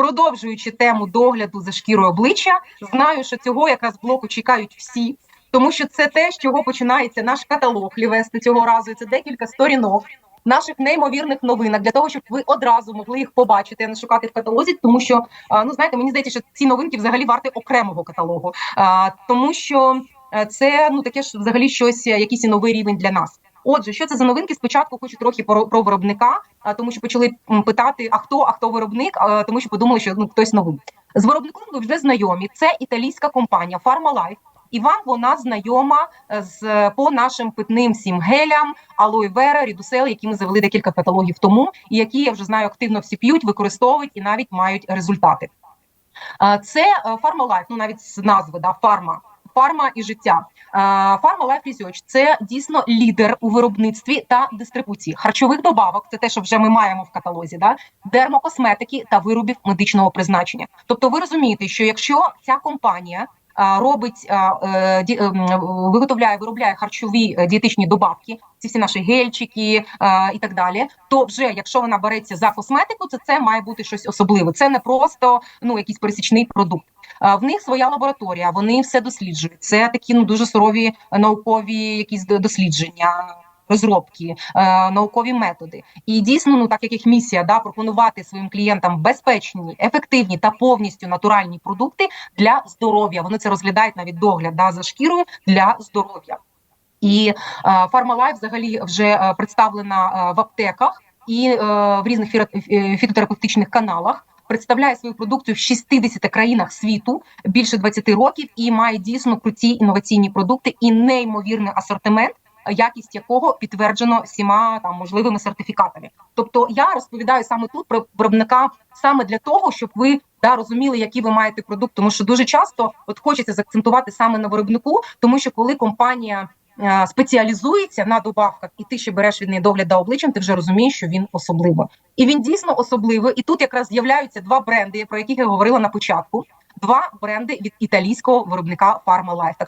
продовжуючи тему догляду за шкірою обличчя, знаю, що цього якраз блоку чекають всі, тому що це те, з чого починається наш каталог лівести цього разу. Це декілька сторінок. Наших неймовірних новинок для того, щоб ви одразу могли їх побачити, а не шукати в каталозі, тому що ну знаєте, мені здається, що ці новинки взагалі варті окремого каталогу, тому що е, це ну таке ж взагалі щось, якийсь новий рівень для нас. Отже, що це за новинки? Спочатку хочу трохи про, про виробника, тому що почали питати: а хто, а хто виробник, тому що подумали, що ну хтось новий. З виробником ви вже знайомі. Це італійська компанія Pharmalife. І вам вона знайома е, з по нашим питним всім гелям, алой вера, рідусел, які ми завели декілька каталогів тому, і які я вже знаю активно всі п'ють, використовують і навіть мають результати. Це Pharmalife, ну навіть з назви да, фарма. Фарма і життя. Фарма Life Research – це дійсно лідер у виробництві та дистрибуції харчових добавок. Це те, що вже ми маємо в каталозі, да дермокосметики та виробів медичного призначення. Тобто, ви розумієте, що якщо ця компанія робить е, ді- ем, виготовляє, виробляє харчові е, дієтичні добавки, ці всі наші гельчики і так далі. То вже якщо вона береться за косметику, то це має бути щось особливе. Це не просто ну якийсь пересічний продукт. В них своя лабораторія, вони все досліджують. Це такі ну дуже сурові е, наукові якісь дослідження. Розробки, е, наукові методи, і дійсно, ну так як їх місія да пропонувати своїм клієнтам безпечні, ефективні та повністю натуральні продукти для здоров'я. Вони це розглядають навіть догляд да, за шкірою для здоров'я. І е, Pharmalife взагалі вже е, представлена е, в аптеках і е, в різних е, фітотерапевтичних каналах. Представляє свою продукцію в 60 країнах світу більше 20 років і має дійсно круті інноваційні продукти і неймовірний асортимент, якість якого підтверджено всіма там можливими сертифікатами. Тобто я розповідаю саме тут про виробника саме для того, щоб ви да розуміли, який ви маєте продукт, тому що дуже часто от хочеться заакцентувати саме на виробнику, тому що коли компанія е, спеціалізується на добавках, і ти ще береш від неї догляд обличчям, ти вже розумієш, що він особливо. І він дійсно особливий. І тут якраз з'являються два бренди, про яких я говорила на початку. Два бренди від італійського виробника Pharmalife. Так